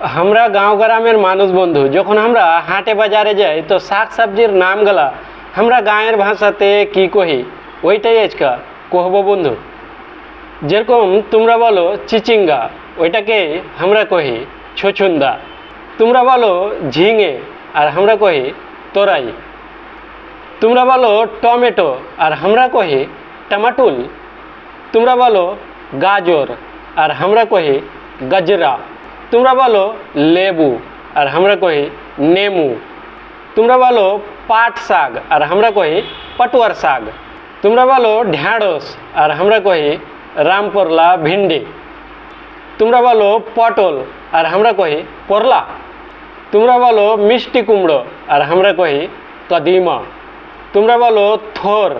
আমরা গাঁও গ্রামের মানুষ বন্ধু, যখন আমরা হাটে বাজারে যাই, তো শাক সবজির নাম নামগুলা আমরা গাঁয়ের ভাষাতে কি কহি? ওইটাই আজকা কহব বন্ধু। যেরকম তোমরা বলো চিচিঙ্গা, ওইটাকে আমরা কহি ছুছুন্দা। তোমরা বলো ঝিঙে, আর আমরা কহি তোরাই। তোমরা বলো টমেটো, আর আমরা কহি টমাটুল। তোমরা বলো গাজর, আর আমরা কহি গজরা। তোমরা বলো লেবু, আর আমরা কহি নেমু। তোমরা বলো পাট শাক, আর আমরা কহি পটুয়ার শাক। তোমরা বলো ঢ্যাঁড়স, আর আমরা কহি রামপরলা ভিন্ডি। তোমরা বলো পটল, আর আমরা কহি করলা। তোমরা বলো মিষ্টি কুমড়ো, আর আমরা কহি কদিমা। তোমরা বলো থোর,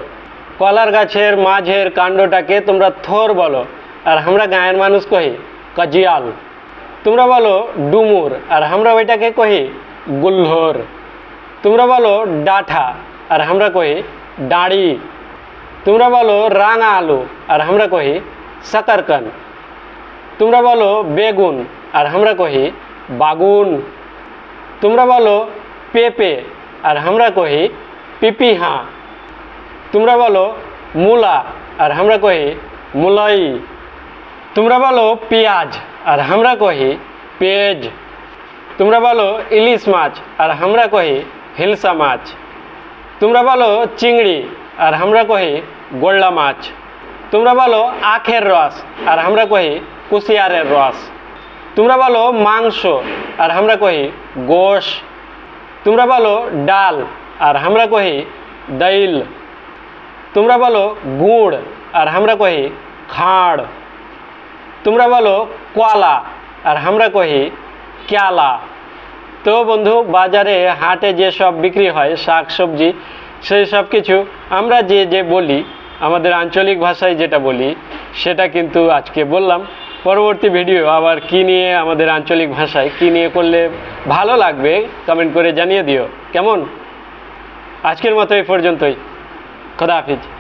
কলার গাছের মাঝের কাণ্ডটাকে তোমরা থোর বলো, আর আমরা গায়ের মানুষ কহি কজিয়াল। তোমরা বলো ডুমুর আর আমরা ওইটাকে কহি গুল্লর তোমরা বলো ডাঠা আর আমরা কহি ডাড়ি তোমরা বলো রাঙা আলু আর আমরা কহি সাকারকান তোমরা বলো বেগুন আর আমরা কহি বাগুন তোমরা বলো পেঁপে আর আমরা কহি পিপিহা তোমরা বলো মূলা আর আমরা কহি মুলাই তোমরা বলো পেঁয়াজ আর আমরা কহি পেঁয়াজ তোমরা বলো ইলিশ মাছ, আর আমরা কহি হিলসা মাছ। তোমরা বলো চিংড়ি, আর আমরা কহি গোল্লা মাছ। তোমরা বলো আখের রস, আর আমরা কহি কুশিয়ারের রস। তোমরা বলো মাংস, আর আমরা কহি গোশ। তোমরা বলো ডাল, আর আমরা কহি দইল। তোমরা বলো গুড়, আর আমরা কহি খাড়। তোমরা বলো কলা আর আমরা কহি, ক্যালা। তো বন্ধু, বাজারে, হাটে যে সব বিক্রি হয়, শাক, সবজি, সেই সব কিছু, আমরা যে যে বলি, আমাদের আঞ্চলিক ভাষায় যেটা বলি, সেটা কিন্তু আজকে বললাম। পরবর্তী ভিডিও আবার কি নিয়ে আমাদের আঞ্চলিক ভাষায়, কি নিয়ে করলে ভালো লাগবে কমেন্ট করে জানিয়ে দিও। কেমন? আজকের মতো এই পর্যন্তই। খোদা হাফিজ।